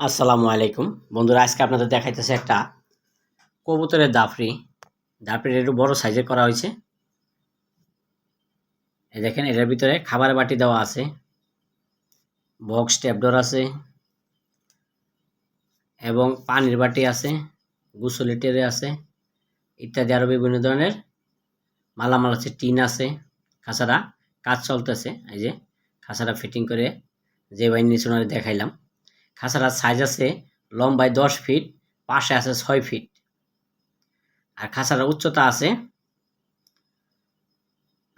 আসসালামু আলাইকুম। বন্ধুরা, আজকে আপনাদের দেখাইতেছে একটা কবুতরের দাফরি দাফরির একটু বড় সাইজের করা হয়েছে। এই দেখেন, এটার ভিতরে খাবার বাটি দেওয়া আছে, বক্স, ট্যাপডর আছে, এবং পানির বাটি আছে গুসলি টেরে আছে, ইত্যাদি আরও বিভিন্ন ধরনের মালামাল আছে, টিন আছে, খাঁচারা কাজ চলতেছে। এই যে, খাঁচারা ফিটিং করে যে বাইন নিচে দেখাইলাম। খাঁচাটার সাইজ আছে লম্বায় দশ ফিট পাশে আছে ছয় ফিট আর খাঁচাটার উচ্চতা আছে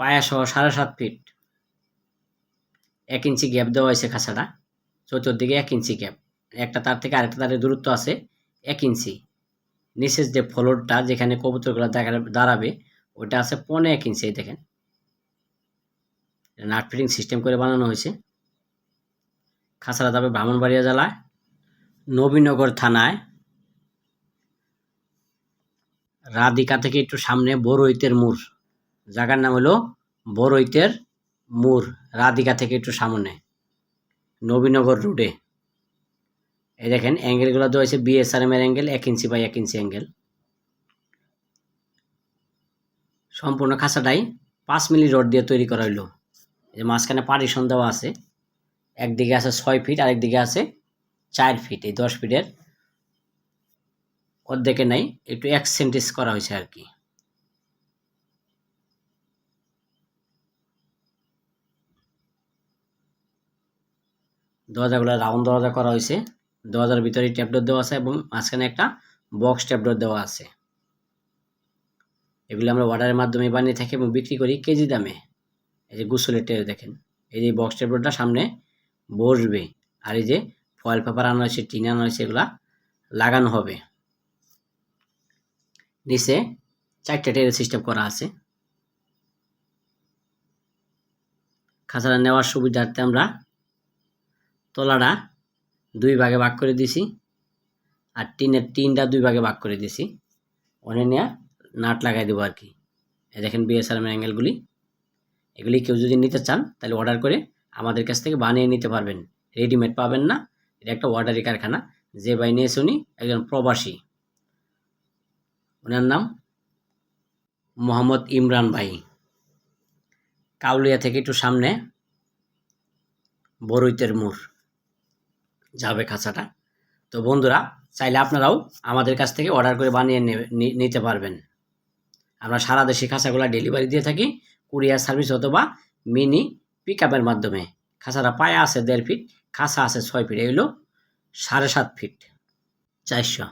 পায়া সহ সাড়ে সাত ফিট এক ইঞ্চি গ্যাপ দেওয়া হয়েছে খাঁচাটা, চতুর্দিকে এক ইঞ্চি গ্যাপ একটা তার থেকে আরেকটা তারের দূরত্ব আছে এক ইঞ্চি। নিচের যে ফ্লোরটা যেখানে কবুতরগুলো দেখা দাঁড়াবে ওটা আছে পনেরো এক ইঞ্চি দেখেন। নাট ফিটিং সিস্টেম করে বানানো হয়েছে। খাসারা যাবে ব্রাহ্মণবাড়িয়া জেলায়, নবীনগর থানায়, রাধিকা থেকে একটু সামনে বড়ইতের মোড়। জায়গার নাম হলো বড়ইতের মোড়, রাধিকা থেকে একটু সামনে, নবীনগর রোডে। এই দেখেন, অ্যাঙ্গেলগুলো দেওয়া হয়েছে বিএসআরএম এর অ্যাঙ্গেল, এক ইঞ্চি বাই এক ইঞ্চি অ্যাঙ্গেল। সম্পূর্ণ খাঁচাটাই পাঁচ মিলি রড দিয়ে তৈরি করা হইল। যে মাঝখানে পার্টিশন দেওয়া আছে। একদিকে আছে ছয় ফিট আরেক দিকে আছে চার ফিট এই দশ ফিটের অর্ধেকে নাই, একটু এক্সেন্টিস করা হয়েছে আর কি। দরজাগুলো রাউন্ড দরজা করা হয়েছে। দরজার ভিতরে ট্যাপডোর দেওয়া আছে এবং মাঝখানে একটা বক্স ট্যাপডোর দেওয়া আছে। এগুলো আমরা অর্ডারের মাধ্যমে বানিয়ে থাকি এবং বিক্রি করি কেজি দামে। এই যে গুসলের টের দেখেন, এই যে বক্স ট্যাপডোরটা সামনে বসবে। আর এই যে ফয়েল পেপার আনা হয়েছে টিন আনা হয়েছে এগুলা লাগানো হবে। নিচে চারটে টেরের সিস্টেম করা আছে। খাঁচাটা নেওয়ার সুবিধার্থে আমরা তলাটা দুই ভাগে ভাগ করে দিছি আর টিনের টিনটা দুই ভাগে ভাগ করে দিছি। ওনে নেওয়া নাট লাগাই দেবো আর কি। দেখেন বিএসআরএম অ্যাঙ্গেলগুলি এগুলি কেউ যদি নিতে চান তাহলে অর্ডার করে আমাদের কাছ থেকে বানিয়ে নিতে পারবেন। রেডিমেড পাবেন না। এটা একটা অর্ডারি কারখানা। যে ভাই নিয়েছে উনি একজন প্রবাসী। ওনার নাম মোহাম্মদ ইমরান ভাই। কাউলিয়া থেকে একটু সামনে বরৈতের মোড় যাবে খাঁচাটা। তো বন্ধুরা, চাইলে আপনারাও আমাদের কাছ থেকে অর্ডার করে বানিয়ে নিতে পারবেন। আমরা সারা দেশে খাঁচাগুলো ডেলিভারি দিয়ে থাকি। কুরিয়ার সার্ভিস অথবা মিনি পিক আপের মাধ্যমে। খাঁচাটা পায়ে আছে দেড় ফিট খাঁচা আছে ছয় ফিট এগুলো সাড়ে সাত ফিট চারশো।